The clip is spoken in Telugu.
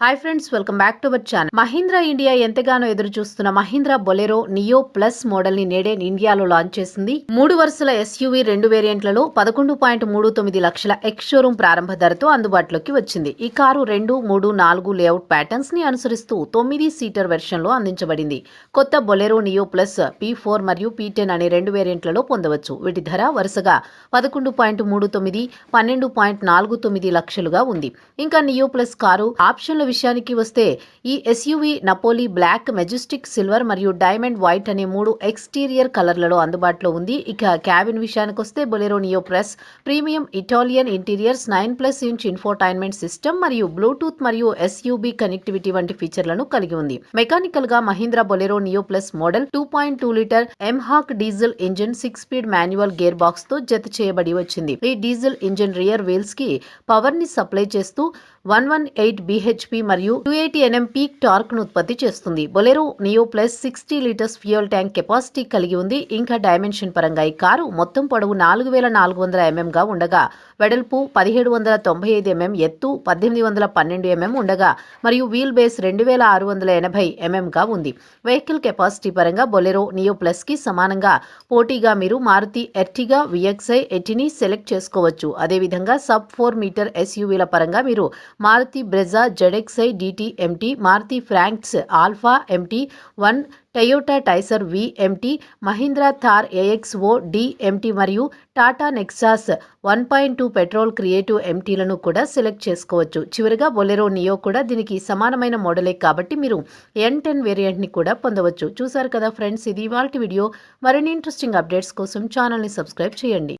Hi friends welcome back to our channel Mahindra India ఎంతగానో ఎదురు చూస్తున్న మహీంద్రా బొలెరో నియో ప్లస్ మోడల్ని నేడే ఇండియాలో లాంచ్ చేసింది. మూడు వరుసల ఎస్యూవీ రెండు వేరియంట్లలో పదకొండు పాయింట్ మూడు తొమ్మిది లక్షల ఎక్స్ షోరూమ్ ప్రారంభ ధరతో అందుబాటులోకి వచ్చింది. ఈ కారు రెండు మూడు నాలుగు లేఅవుట్ ప్యాటర్న్స్ని అనుసరిస్తూ తొమ్మిది సీటర్ వెర్షన్లో అందించబడింది. కొత్త Bolero Neo plus P four మరియు పీ టెన్ అనే రెండు వేరియంట్లలో పొందవచ్చు. వీటి ధర వరుసగా పదకొండు పాయింట్ మూడు తొమ్మిది పన్నెండు పాయింట్ నాలుగు తొమ్మిది లక్షలుగా ఉంది. ఇంకా నియో ప్లస్ కారు ఆప్షన్ విషయానికి వస్తే ఈ SUV Napoli black majestic silver మరియు డైమండ్ వైట్ అనే మూడు ఎక్స్టీరియర్ కలర్లలో అందుబాటులో ఉంది. ఇక క్యాబిన్ విషయానికి వస్తే Bolero Neo press premium Italian interiors nine plus inch infotainment system మరియు బ్లూటూత్ మరియు ఎస్యూబీ కనెక్టివిటీ వంటి ఫీచర్లను కలిగి ఉంది. మెకానికల్గా Mahindra Bolero Neo plus model two point two litre mHawk diesel engine six speed manual gear బాక్స్తో జత చేయబడి వచ్చింది. ఈ డీజిల్ ఇంజిన్ రియర్ వీల్స్కి పవర్ని సప్లై చేస్తూ వన్ వన్ ఎయిట్ బిహెచ్పి మరియు టూ ఎయిటీ ఎన్ఎం పీక్ టార్క్ను ఉత్పత్తి చేస్తుంది. Bolero Neo plus sixty litres fuel tank capacity కలిగి ఉంది. ఇంకా డైమెన్షన్ పరంగా ఈ కారు మొత్తం పొడవు నాలుగు వేల నాలుగు వందల ఎంఎం గా ఉండగా వెడల్పు పదిహేడు వందల తొంభై ఐదు ఎంఎం ఎత్తు పద్దెనిమిది వందల పన్నెండు ఎంఎం ఉండగా మరియు వీల్ బేస్ రెండు వేల ఆరు వందల ఎనభై ఎంఎం గా ఉంది. వెహికల్ కెపాసిటీ పరంగా బొలెరో నియో ప్లస్కి సమానంగా పోటీగా మీరు మారుతి ఎర్టిగా విఎక్స్ఐ ఎటిని సెలెక్ట్ చేసుకోవచ్చు. అదేవిధంగా సబ్ ఫోర్ మీటర్ ఎస్యూవీల పరంగా మీరు Maruti Brezza ZXi DT MT Maruti Fronx Alpha MT one Toyota Taisor V MT Mahindra Thar AXO D MT మరియు Tata Nexon one point two petrol creative ఎంటీలను కూడా సెలెక్ట్ చేసుకోవచ్చు. చివరిగా బొలెరో నియో కూడా దీనికి సమానమైన మోడలే కాబట్టి మీరు ఎన్ టెన్ వేరియంట్ని కూడా పొందవచ్చు. చూసారు కదా ఫ్రెండ్స్ ఇది ఇవాళ వీడియో. మరిన్ని ఇంట్రెస్టింగ్ అప్డేట్స్ కోసం ఛానల్ని సబ్స్క్రైబ్ చేయండి.